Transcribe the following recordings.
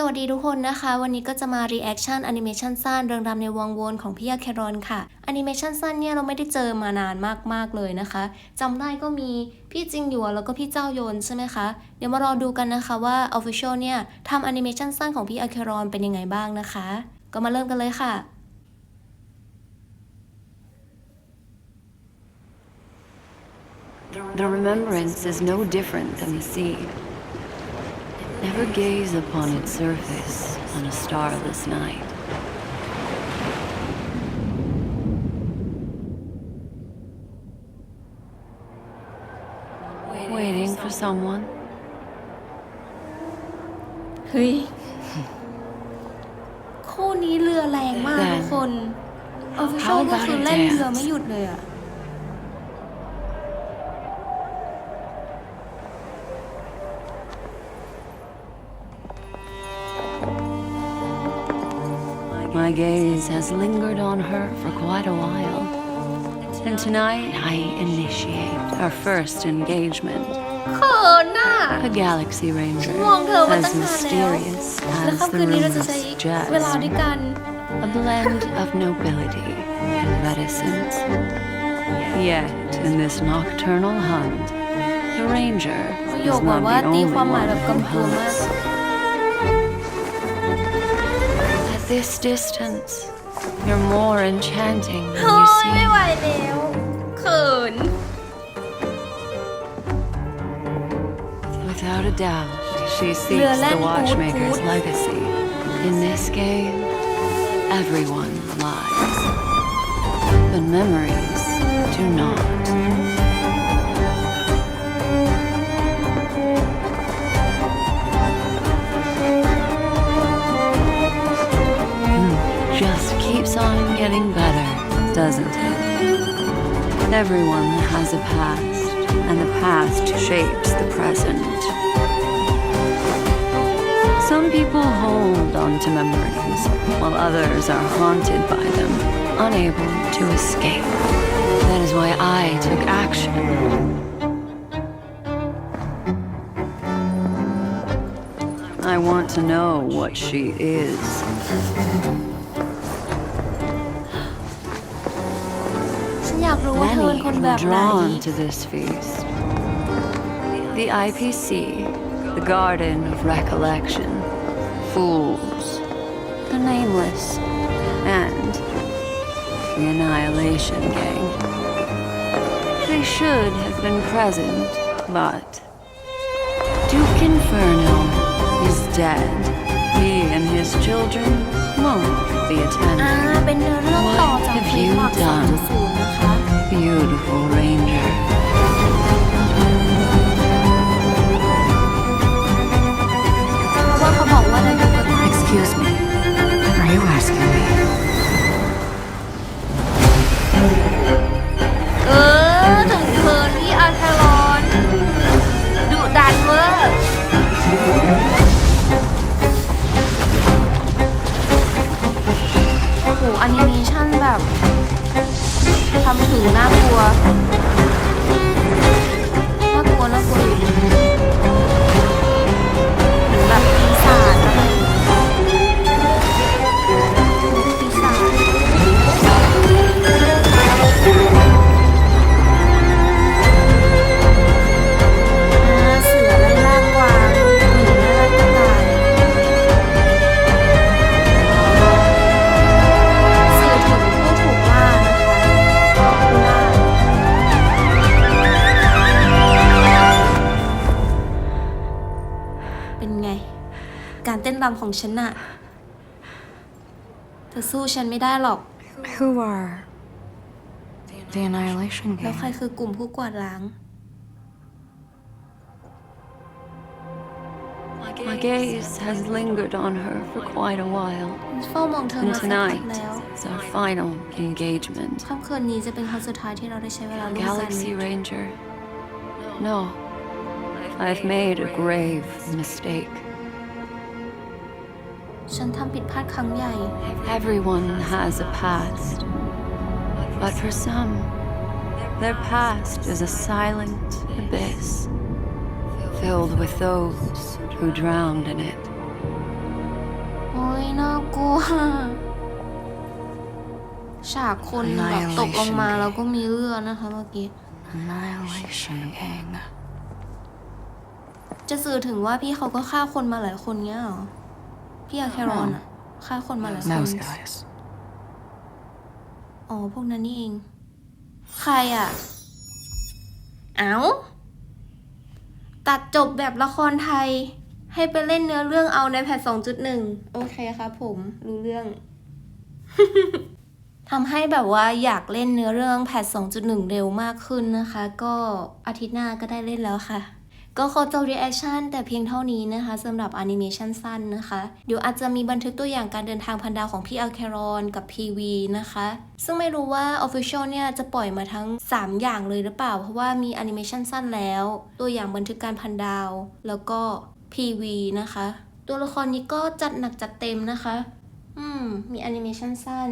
สวัสดีทุกคนนะคะ วันนี้ก็จะมา reaction แอนิเมชันสั้นเรื่องรำในวังวนของพี่ยาแครอนค่ะแอนิเมชันสั้นเนี่ยเราไม่ได้เจอมานานมากๆเลยนะคะจำได้ก็มีพี่จิงหยัวแล้วก็พี่เจ้าโยนใช่ไหมคะ เดี๋ยวมารอดูกันนะคะว่า Official เนี่ยทำแอนิเมชันสั้นของพี่ยาแครอนเป็นยังไงบ้างนะคะ ก็มาเริ่มกันเลยค่ะ The remembrance is no different than the sea. Never gaze upon its surface on a starless night. Waiting for someone. เฮ้ย คู่นี้เรือแรงมากทุกคน Official ก็คือเล่นเรือไม่หยุดเลยอะ my gaze has lingered on her for quite a while. And tonight I initiate our first engagement. A galaxy ranger as mysterious as the rumors jazz. A blend of nobility and reticence. Yet, in this nocturnal hunt, the ranger is not the only one who hunts. this distance, you're more enchanting เฮ้ than you ยไม่ seem. ไหวแล้ว เขิน Without a doubt, she seeks Lửa the lan Watchmaker's cút. legacy. In this game, everyone lies. But memories do not. Getting better, doesn't it? Everyone has a past, and the past shapes the present. Some people hold on to memories, while others are haunted by them, unable to escape. That is why I took action. I want to know what she is. อยากรู้ว่าเธอเป็นคน Many แบบ were ไหน drawn to this feast. The IPC, the Garden of Recollection, fools, the nameless, and the Annihilation Gang. They should have been present, but Duke Inferno is dead. He and his children won't be อ่า attending. เป็นเนื้อเรื่องต่อจากเพลงหลัก What have you 2.0 นะคะ Beautiful Ranger. เพราะว่าเขาบอกว่าได้ดูกัน Excuse me. Are you asking me? เออถึงเธอที่อาคารอนดุดันเวอร์โอ้โหแอนิเมชั่นแบบ ทำถึงน่ากลัว เป็นไง การเต้นรำของฉันน่ะเธอสู้ฉันไม่ได้หรอก Who are the Annihilation แล้ว Gang? ใครคือกลุ่มผู้กวาดล้าง My gaze has lingered on her for quite a while. เฝ้ามองเธอ And มาสักพัก tonight แล้ว is our final engagement. ค่ำคืนนี้จะเป็นครั้งสุดท้ายที่เราได้ใช้เวลาร่วมกัน Galaxy Ranger. No. I've made a grave mistake. ฉันทำผิดพลาดครั้งใหญ่ Everyone has a past. But for some, their past is a silent abyss, filled with those who drowned in it. โอ้ยน่ากลัว ฉากคนแบบตกลงมาแล้วก็มีเลือดนะคะเมื่อกี้ Annihilation King. จะสื่อถึงว่าพี่เขาก็ฆ่าคนมาหลายคนเงี้ยเหรอ พี่อาแครอนอะฆ่าคนมาหลายคน Those guys. อ๋อ พวกนั้นนี่เอง ใครอะ เอ้า ตัดจบแบบละครไทย ให้ไปเล่นเนื้อเรื่องเอาในแพท2.1โอเคครับผม รู้เรื่อง ทำให้แบบว่าอยากเล่นเนื้อเรื่องแพท2.1เร็วมากขึ้นนะคะ ก็อาทิตย์หน้าก็ได้เล่นแล้วค่ะ ก็ขอจบ reaction แต่เพียงเท่านี้นะคะสำหรับแอนิเมชันสั้นนะคะ เดี๋ยวอาจจะมีบันทึกตัวอย่างการเดินทางพันดาวของพี่อัลแครอนกับ PV นะคะ ซึ่งไม่รู้ว่า Official เนี่ยจะปล่อยมาทั้ง 3 อย่างเลยหรือเปล่า เพราะว่ามีแอนิเมชันสั้นแล้ว ตัวอย่างบันทึกการพันดาว แล้วก็ PV นะคะ ตัวละครนี้ก็จัดหนักจัดเต็มนะคะ อืม มีแอนิเมชันสั้น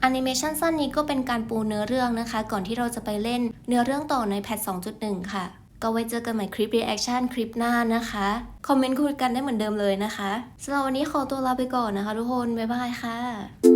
แอนิเมชันสั้นนี้ก็เป็นการปูเนื้อเรื่องนะคะ ก่อนที่เราจะไปเล่นเนื้อเรื่องต่อในแพท 2.1 ค่ะ ก็ไว้เจอกันใหม่คลิป reaction คลิปหน้านะคะ คอมเมนต์คุยกันได้เหมือนเดิมเลยนะคะสำหรับวันนี้ขอตัวลาไปก่อนนะคะทุกคน บ๊ายบายค่ะ